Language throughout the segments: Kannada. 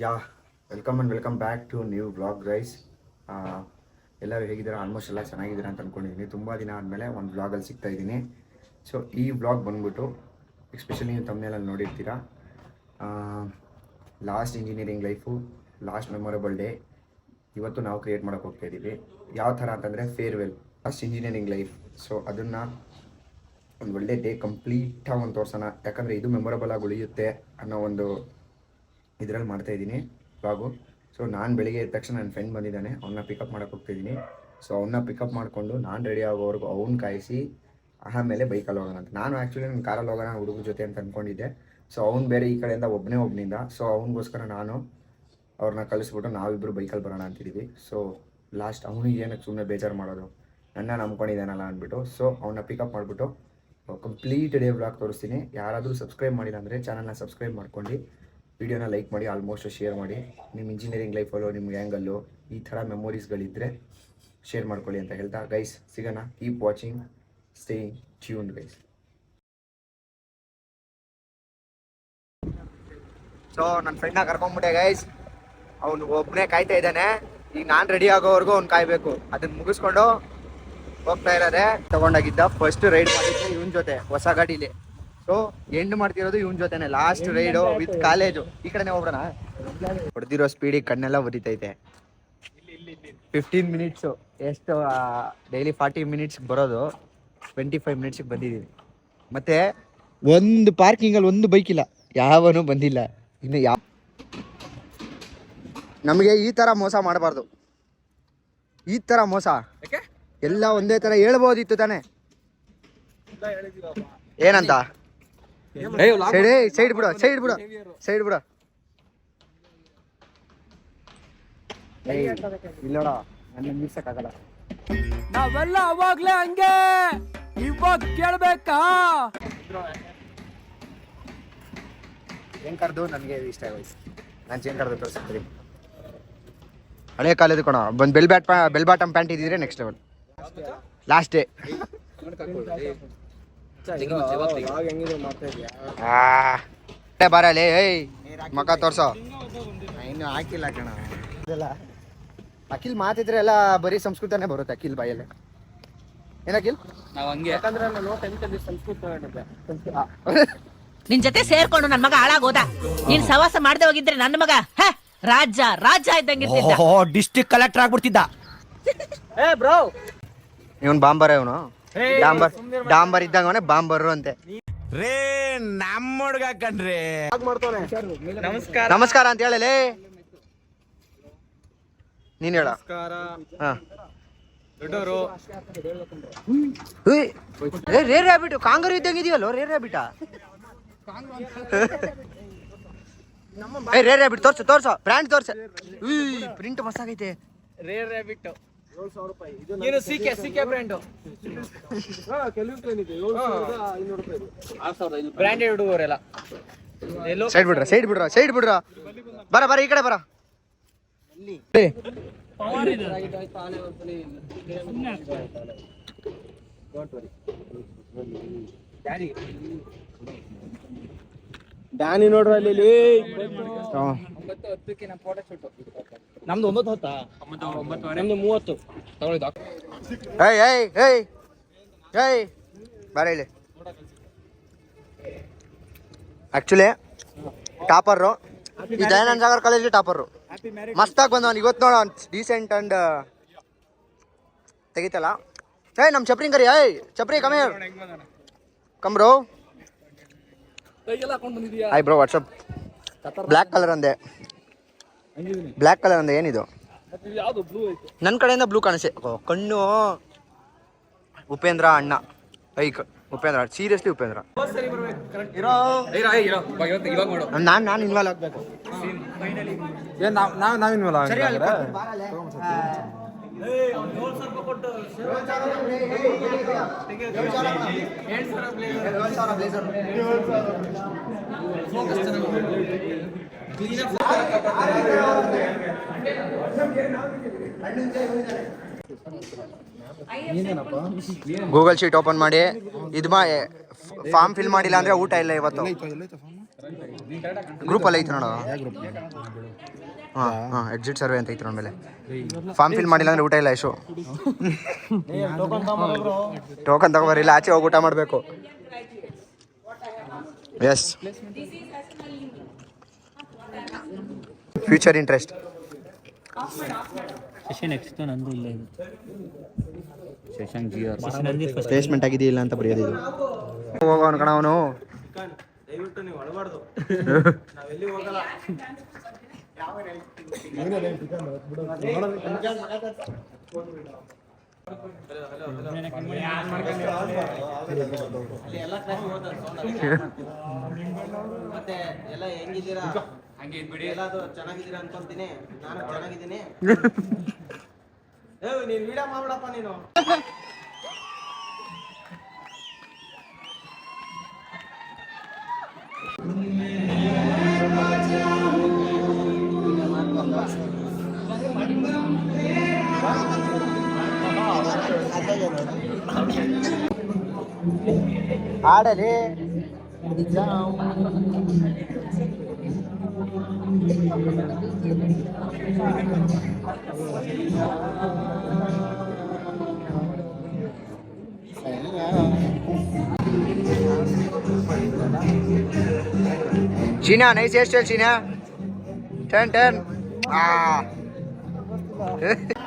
Ya welcome and welcome back to new blog rice ಎಲ್ಲರೂ ಹೇಗಿದ್ದೀರಾ? ಆಲ್ಮೋಸ್ಟ್ ಎಲ್ಲ ಚೆನ್ನಾಗಿದ್ದೀರಾ ಅಂತ ಅಂದ್ಕೊಂಡಿದ್ದೀನಿ ತುಂಬ ದಿನ ಆದಮೇಲೆ ಒಂದು ಬ್ಲಾಗಲ್ಲಿ ಸಿಗ್ತಾ ಇದ್ದೀನಿ. ಸೊ ಈ ಬ್ಲಾಗ್ ಬಂದ್ಬಿಟ್ಟು ಎಕ್ಸ್ಪೆಷಲಿ ನೀವು ತಮ್ಮನೇಲಲ್ಲಿ ನೋಡಿರ್ತೀರಾ. Last engineering life last memorable day ಇವತ್ತು ನಾವು ಕ್ರಿಯೇಟ್ ಮಾಡೋಕೆ ಹೋಗ್ತಾ ಇದ್ದೀವಿ. ಯಾವ ಥರ ಅಂತಂದರೆ farewell last engineering life so ಅದನ್ನು ಒಂದು ಒಳ್ಳೆ ಡೇ ಕಂಪ್ಲೀಟಾಗಿ ಒಂದು ತೋರ್ಸೋಣ. ಯಾಕಂದರೆ ಇದು ಮೆಮೊರಬಲ್ ಆಗಿ ಉಳಿಯುತ್ತೆ ಅನ್ನೋ ಒಂದು ಇದರಲ್ಲಿ ಮಾಡ್ತಾ ಇದ್ದೀನಿ ಬ್ಲಾಗು ಸೊ ನಾನು ಬೆಳಿಗ್ಗೆ ಎದ್ದ ತಕ್ಷಣ ನನ್ನ ಫ್ರೆಂಡ್ ಬಂದಿದ್ದಾನೆ. ಅವನ್ನ ಪಿಕಪ್ ಮಾಡೋಕೆ ಹೋಗ್ತಿದ್ದೀನಿ. ಸೊ ಅವನ್ನ ಪಿಕಪ್ ಮಾಡಿಕೊಂಡು ನಾನು ರೆಡಿ ಆಗೋವರೆಗೂ ಅವ್ನ ಕಾಯಿಸಿ ಆಮೇಲೆ ಬೈಕಲ್ಲಿ ಹೋಗೋಣ ಅಂತ. ನಾನು ಆ್ಯಕ್ಚುಲಿ ನನ್ನ ಕಾರಲ್ಲಿ ಹೋಗೋಣ ಹುಡುಗರ ಜೊತೆ ಅಂತ ಅಂದ್ಕೊಂಡಿದ್ದೆ ಸೊ ಅವ್ನು ಬೇರೆ ಈ ಕಡೆಯಿಂದ ಒಬ್ಬನೇ ಒಬ್ಬನಿಂದ ಸೊ ಅವನಿಗೋಸ್ಕರ ನಾನು ಅವ್ರನ್ನ ಕಳಿಸ್ಬಿಟ್ಟು ನಾವಿಬ್ಬರು ಬೈಕಲ್ಲಿ ಬರೋಣ ಅಂತಿದ್ದೀವಿ ಸೊ ಲಾಸ್ಟ್ ಅವನಿಗೆ ಏನಕ್ಕೆ ಸುಮ್ಮನೆ ಬೇಜಾರು ಮಾಡೋದು? ನನ್ನ ನಂಬ್ಕೊಂಡಿದ್ದಾನಲ್ಲ ಅಂದ್ಬಿಟ್ಟು. ಸೊ ಅವನ್ನ ಪಿಕಪ್ ಮಾಡಿಬಿಟ್ಟು ಕಂಪ್ಲೀಟ್ ಡೇ ಬ್ಲಾಗ್ ತೋರಿಸ್ತೀನಿ. ಯಾರಾದರೂ ಸಬ್ಸ್ಕ್ರೈಬ್ ಮಾಡಿಲ್ಲ ಅಂದರೆ ಚಾನಲ್ನ ಸಬ್ಸ್ಕ್ರೈಬ್ ಮಾಡ್ಕೊಂಡು ವಿಡಿಯೋನ ಲೈಕ್ ಮಾಡಿ ಆಲ್ಮೋಸ್ಟ್ ಶೇರ್ ಮಾಡಿ. ನಿಮ್ಮ ಇಂಜಿನಿಯರಿಂಗ್ ಲೈಫಲ್ಲೋ ನಿಮ್ಮ ಗ್ಯಾಂಗಲ್ಲೋ ಈ ಥರ ಮೆಮೊರೀಸ್ಗಳಿದ್ದರೆ ಶೇರ್ ಮಾಡ್ಕೊಳ್ಳಿ ಅಂತ ಹೇಳ್ತಾ. ಗೈಸ್ ಸಿಗೋಣ. Keep watching stay tune guys so ನನ್ನ ಫ್ರೆಂಡ್ನ ಕರ್ಕೊಂಡ್ಬಿಟ್ಟೆ ಗೈಸ್ ಅವನು ಒಬ್ಬನೇ ಕಾಯ್ತಾ ಇದ್ದಾನೆ. ಈಗ ನಾನು ರೆಡಿ ಆಗೋವರೆಗೂ ಅವ್ನು ಕಾಯ್ಬೇಕು. ಅದನ್ನ ಮುಗಿಸ್ಕೊಂಡು ಹೋಗ್ತಾ ಇರೋದೆ. ತಗೊಂಡಾಗಿದ್ದ ಫಸ್ಟ್ ರೈಡ್ ಮಾಡಿದ್ದೆ ಇವನ್ ಜೊತೆ, ಹೊಸ ಗಾಡಿಲಿ. ಸೊ ಎಂಡ್ ಮಾಡ್ತಿರೋದು ಇವನ್ ಜೊತೆನೆ. Last ride with college. ಈ ಕಡೆನೆ ಹೋಗ್ರಣ ಹೊಡೆದಿರೋ ಸ್ಪೀಡಿಗೆ ಕಣ್ಣೆಲ್ಲ ಉರಿತೈತೆ. ಫಿಫ್ಟೀನ್ ಮಿನಿಟ್ಸು ಎಷ್ಟು ಡೈಲಿ ಫಾರ್ಟಿ ಮಿನಿಟ್ಸ್ ಬರೋದು. ಟ್ವೆಂಟಿ ಫೈವ್ ಮಿನಿಟ್ಸ್ ಬಂದಿದ್ದೀವಿ ಮತ್ತೆ ಒಂದು ಪಾರ್ಕಿಂಗಲ್ಲಿ ಒಂದು ಬೈಕ್ ಇಲ್ಲ. ಯಾವನು ಬಂದಿಲ್ಲ. ಇನ್ನು ಯಾವ ನಮಗೆ ಈ ಥರ ಮೋಸ ಮಾಡಬಾರ್ದು. ಈ ಥರ ಮೋಸ. ಎಲ್ಲ ಒಂದೇ ತರ ಹೇಳ್ಬೋದಿತ್ತು ತಾನೆ. ಏನಂತ? ಸೈಡ್ ಸೈಡ್ ಬಿಡ ಸೈಡ್ ಬಿಡ ಸೈಡ್ ಬಿಡ. ಇಲ್ಲೋಡ ನನ್ನ ನಿಲ್ಸಕ್ಕಾಗಲ್ಲ. ನಾವೆಲ್ಲ ಅವಾಗ್ಲೇ ಹಂಗೆ ಇವಾಗ ಕೇಳ್ಬೇಕಾ? ಏನ್ ಕರ್ದು? ನನಗೆ ಇಷ್ಟ ಆಗೋಯ್ತು. ನಾನು ಚೇಂಜ್ ಕರ್ದು ತೋರಿಸ್ತೀನಿ. ಹಳೆ ಕಾಲದ ಕೊಣ ಒಂದು bell bat bell bottom pant ಇದ್ದಿದ್ರೆ ನೆಕ್ಸ್ಟ್ ಲೆವೆಲ್ ಲಾಸ್ಟ್ ಡೇ ಬರಲಿ ಏಯ್ ಮಕ ತೋರ್ಸೋ. ಇನ್ನು ಹಾಕಿಲ್ಲ ಕಣ. ಅಖಿಲ್ ಮಾತಿದ್ರೆ ಎಲ್ಲ ಬರೀ ಸಂಸ್ಕೃತನೇ ಬರುತ್ತೆ ಅಖಿಲ್ ಬಾಯಲ್ಲಿ. ಏನಕಿಲ್ ಅಖಿಲ್? ನಾವ್ ಹಂಗೆ. ಯಾಕಂದ್ರೆ ನಾನು ಟೆಂತ್ ಅಲ್ಲಿ ಸಂಸ್ಕೃತ ಆ, ನಿನ್ ಜೊತೆ ಸೇರ್ಕೊಂಡು ನನ್ ಮಗ ಹಾಳಾಗೋದ? ನೀನ್ ಸವಾಸ ಮಾಡದೆ ಹೋಗಿದ್ರೆ ನನ್ನ ಮಗ ಹ ರಾಜ ರಾಜ ಇದ್ದಂಗಿರ್ತಿದ್ದ. District collector ಆಗ್ಬಿಡ್ತಿದ್ದ. ಏ ಬ್ರೋ ಇವನ್ ಬಾಂಬರ ಇವನು? ಡಾಂಬರ್ ಡಾಂಬರ್ ಇದ್ದಂಗ ಬಾಂಬರ್ ಅಂತೆ. ರೇ ನಮ್ಮ ಹುಡ್ಗ ಕಣ್ರಿ. ನಮಸ್ಕಾರ. ನಮಸ್ಕಾರ ಅಂತ ಹೇಳಲೇ? ನೀನ್ ಹೇಳ. ದೊಡ್ಡವರು. ರೇ ರ್ಯಾಬಿಟ್ ಕಾಂಗರು ಇದ್ದಂಗೆ ಇದೆಯಲ್ಲೋ ರೇ ರ್ಯಾಬಿಟ ಏ ರೇ ರ್ಯಾಬಿಟ್ ತೋರ್ಸು ತೋರ್ಸು. ಬ್ರ್ಯಾಂಡ್ ತೋರ್ಸು. ಪ್ರಿಂಟ್ ಪ್ರಿಂಟ್ ಮಸ್ತಾಗೈತೆ ರೇರ್ ರ್ಯಾಬಿಟ್ ಏನು ಸಿಕೆ ಸಿಕೆ ಬ್ರ್ಯಾಂಡ್ ಬ್ರ್ಯಾಂಡೆಡ್ ಹುಡುಗರೆಲ್ಲ ಎಲ್ಲೋ. ಸೈಡ್ ಬಿಡ್ರ ಸೈಡ್ ಬಿಡ್ರ ಸೈಡ್ ಬಿಡ್ರ. ಬರ ಬರ ಈ ಕಡೆ ಬರ. ಡ್ಯಾನಿ ನೋಡ್ರಿ ಅಲ್ಲಿ ನಮ್ದು ಒಂಬತ್ತು ಹೊತ್ತಾ? ನಮ್ದು ಮೂವತ್ತು. ತಗೊಳ್ಳಿ ಏಯ್ ಏಯ್ ಏಯ್ ಏಯ್ ಬಾರ ಇಲ್ಲಿ. ಆಕ್ಚುಲಿ ಟಾಪರು ಈ ದಯಾನಂದ ಸಾಗರ್ ಕಾಲೇಜ್ ಟಾಪರು ಮಸ್ತಾಗಿ ಬಂದವನ್. ಇವತ್ತು ನೋಡ ಡೀಸೆಂಟ್ ಅಂಡ್ ತೆಗಿತಲ್ಲ. ಏಯ್ ನಮ್ಮ ಚಪ್ರಿಂಗ್ ಕರಿ. ಏಯ್ chapri come come bro hi bro what's up black colour ಅಂದೆ. ಬ್ಲ್ಯಾಕ್ ಕಲರ್ ಅಂದೆ ಏನಿದು? ಯಾವ್ದು ಬ್ಲೂ ಐತೆ ನನ್ನ ಕಡೆಯಿಂದ ಬ್ಲೂ ಕಾಣಿಸಿ. ಕಣ್ಣು. ಉಪೇಂದ್ರ ಅಣ್ಣ. ಐಕ್ ಉಪೇಂದ್ರ. ಸೀರಿಯಸ್ಲಿ ಉಪೇಂದ್ರ. ನಾನು ನಾನು ಇನ್ವಾಲ್ವ್ ಆಗ್ಬೇಕು. ನಾವ್ ನಾವ್ ಇನ್ವಾಲ್ವ್ ಸರಿ ಗೂಗಲ್ ಶೀಟ್ ಓಪನ್ ಮಾಡಿ. ಇದು ಮಾ ಫಾರ್ಮ್ ಫಿಲ್ ಮಾಡಿಲ್ಲ ಅಂದ್ರೆ ಊಟ ಇಲ್ಲ ಇವತ್ತು. ಗ್ರೂಪಲ್ಲಿ ಐತೆ ನೋಡು. ಹಾಂ ಹಾಂ ಎಕ್ಸಿಟ್ ಸರ್ವೆ ಅಂತ ಐತೆ ನೋಡ ಮೇಲೆ. ಫಾರ್ಮ್ ಫಿಲ್ ಮಾಡಿಲ್ಲ ಅಂದ್ರೆ ಊಟ ಇಲ್ಲ ಯಶು. ಟೋಕನ್ ತಗೋಬರಿಲ್ಲ ಆಚೆ ಹೋಗಿ ಊಟ ಮಾಡಬೇಕು. Yes future interest session next ನಂದು ಇಲ್ಲ ಇದು. ಸೆಷನ್ ಜಿ ಆರ್ ಪ್ಲೇಸ್ಮೆಂಟ್ ಆಗಿದೆಯಿಲ್ಲ ಅಂತ ಬರೆಯೋದು ಇದು. ಹೋಗೋನು ಕಣ ಅವನು. ದಯವಿಟ್ಟು ನೀವು ಅಳಬಾರ್ದು ನಾವೆಲ್ಲಿ ಹೋಗಲ್ಲ ಮತ್ತೆ ಎಲ್ಲ ಹೆಂಗಿದ್ದೀರಾ? ಹಂಗೆ ಇದ್ಬಿಡಿ. ಎಲ್ಲಾದ್ರು ಚೆನ್ನಾಗಿದ್ದೀರಾ ಅನ್ಕೊಂತೀನಿ. ನಾನು ಚೆನ್ನಾಗಿದ್ದೀನಿ. ಏ ನೀನ್ ವಿಡಿಯೋ ಮಾಡ್ಬಿಡಪ್ಪ ನೀನು. ఆడలే China, nice hairstyle, China. Turn, turn. Ah.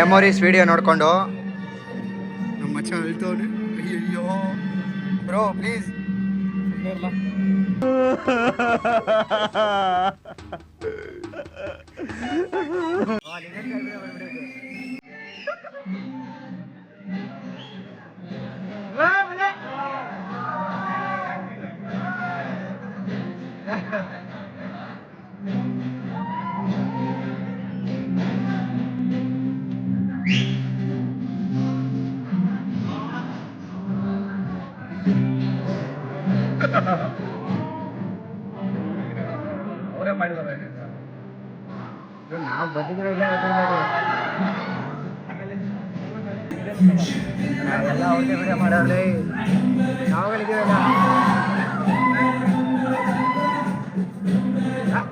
Memories video ನೋಡಿಕೊಂಡು. ನಮ್ಮ ಮಚ್ಚ ಅಳ್ತವನೆ. ಅಯ್ಯೋ ಬ್ರೋ ಪ್ಲೀಸ್ ನಾವು ಬಂದಿದ್ರೆ ಇಲ್ಲ ನಾವೆಲ್ಲ ಅವ್ರಿಗೆ ವಿಡಿಯೋ ಮಾಡೋರ್ಲಿ ನಾವುಗಳಿದ್ದೀವಲ್ಲ ಆ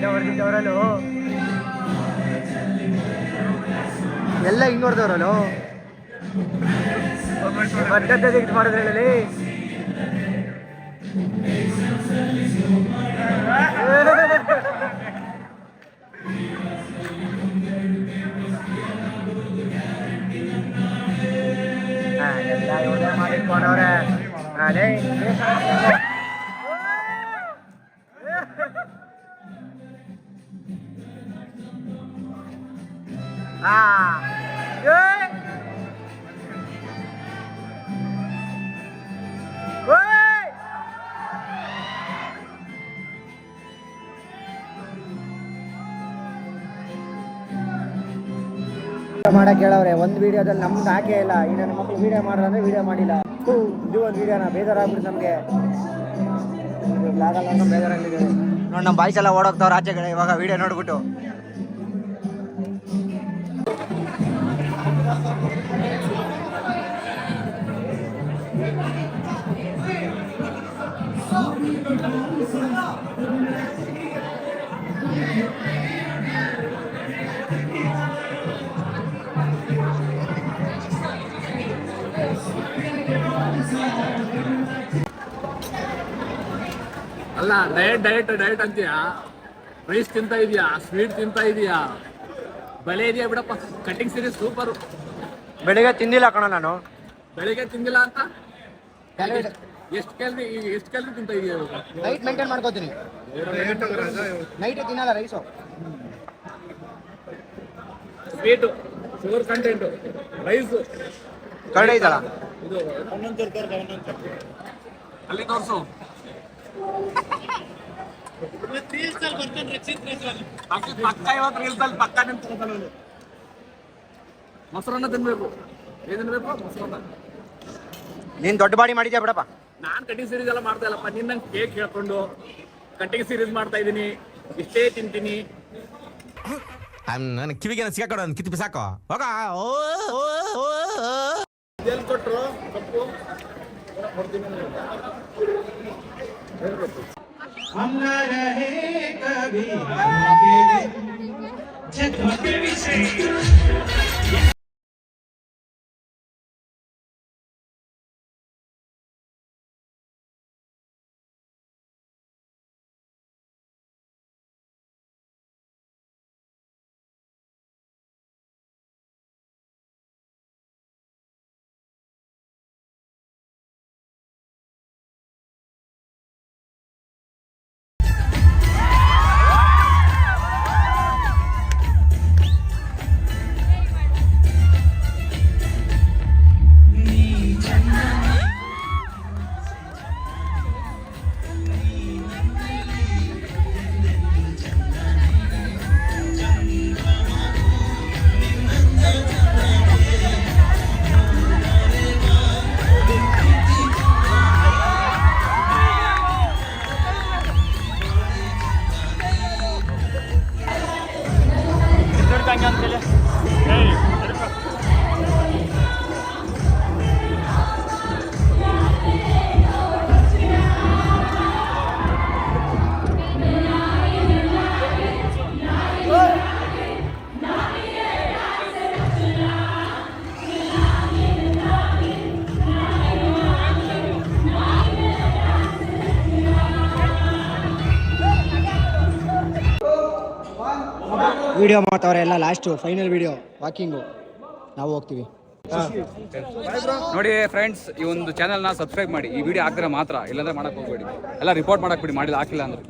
ಎಲ್ಲ ಅಡ್ಡ ಹೊಡೆದಿದ್ದವರಲ್ಲೋ ಎಲ್ಲ ಹಿಂಗ್ ಹೊಡೆದವರಲ್ಲೋ ಬಡ್ಡದ್ದ ತೆಗೆದು ಮಾಡಿದ್ರಲ್ಲಿ ಹಾಕೊಂಡವ್ರೆ ಅದೇ ಮಾಡಕ್ಕೆ ಹೇಳವ್ರೆ ಒಂದು ವಿಡಿಯೋದಲ್ಲಿ ನಮ್ಗೆ ಹಾಕೇ ಇಲ್ಲ. ಈ ನನ್ನ ಮಕ್ಕಳು ವಿಡಿಯೋ ಮಾಡ್ರಂದ್ರೆ ವಿಡಿಯೋ ಮಾಡಿಲ್ಲ. ಇದು ಒಂದು ವಿಡಿಯೋನ? ಬೇಜಾರಾಗ್ಬಿಟ್ಟು ನಮಗೆ. ಬ್ಲಾಗಲ್ಲ ಬೇಜಾರಾಗಿದೆ ನೋಡಿ ನಮ್ಮ ಬಾಯ್ಸ್ ಎಲ್ಲ ಓಡೋಗ್ತಾವ್ರ ಇವಾಗ ವಿಡಿಯೋ ನೋಡ್ಬಿಟ್ಟು. ಅಲ್ಲ ಡಯಟ್ ಡಯಟ್ ಡಯಟ್ ಅಂತೀಯಾ? ರೈಸ್ ತಿಂತಾ ಇದೀಯಾ? ಸ್ವೀಟ್ ತಿಂತಾ ಇದೀಯಾ? ಬಲೆ ಇದೆಯಾ ಬಿಡಪ್ಪ? ಕಟಿಂಗ್ ಸೀರಿ ಸೂಪರ್ ಬೆಳಿಗ್ಗೆ ತಿಂದಿಲ್ಲ ಕಣ ನಾನು. ಬೆಳಿಗ್ಗೆ ತಿಂದಿಲ್ಲ ಅಂತ? ಎಷ್ಟು ಕ್ಯಾಲ್ರಿ ಎಷ್ಟು ಕ್ಯಾಲ್ರಿ ತಿಂತಾ ಇದೆಯಾ ನೈಟ್ ಮೇಂಟೈನ್ ಮಾಡ್ಕೋತೀನಿ. ನೈಟ್ ತಿನ್ನಲ್ಲ rice sweet sugar content rice ಕಡೆ ಇದಲ್ಲ ಇದು ಅಲ್ಲಿ ತೋರಿಸು. ಪಕ್ಕ ಇವತ್ತು ರೀಲ್ಸ್ ಅಲ್ಲಿ ಪಕ್ಕ ನಿಂತ್ಕೊತಾನೆ. ಮೊಸರನ್ನ ತಿನ್ಬೇಕು. ಏನ್ ತಿನ್ಬೇಕು? ಮೊಸರನ್ನ. ನೀನ್ ದೊಡ್ಡ ಬಾಡಿ ಮಾಡಿದ್ಯಾ ಬಿಡಪ್ಪ? ನಾನ್ ಕಟಿಂಗ್ ಸೀರೀಸ್ ಎಲ್ಲ ಮಾಡ್ತಾ ಇಲ್ಲಪ್ಪ. ನಿನ್ನ ಕೇಕ್ ಹೇಳ್ಕೊಂಡು ಕಟಿಂಗ್ ಸೀರೀಸ್ ಮಾಡ್ತಾ ಇದೀನಿ. ಇಷ್ಟೇ ತಿಂತೀನಿ. ನನ್ನ ಕಿವಿಗೆ ಸಿಗಾಕೊಡ ಕಿತ್ತು ಬಿಸಾಕೋ. ಹೋಗ. ಓ ಓ, ಓ, ಓ. ಎಲ್ಲಿ ಕೊಟ್ರು ಕಪ್ಪು ಕೊಡ್ತೀನಿ ವಿಡಿಯೋ ಮಾಡ್ತಾವ್ರೆ ಎಲ್ಲ ಲಾಸ್ಟು ಫೈನಲ್ ವಿಡಿಯೋ ವಾಕಿಂಗು ನಾವು ಹೋಗ್ತೀವಿ. ನೋಡಿ ಫ್ರೆಂಡ್ಸ್ ಈ ಒಂದು ಚಾನಲ್ನ ಸಬ್ಸ್ಕ್ರೈಬ್ ಮಾಡಿ. ಈ ವಿಡಿಯೋ ಹಾಕಿದ್ರೆ ಮಾತ್ರ, ಇಲ್ಲಾಂದ್ರೆ ಮಾಡಕ್ ಹೋಗ್ಬೇಡಿ. ಎಲ್ಲ ರಿಪೋರ್ಟ್ ಮಾಡಕ್ ಬಿಡಿ, ಮಾಡಿಲ್ಲ, ಹಾಕಿಲ್ಲ ಅಂದ್ರೆ.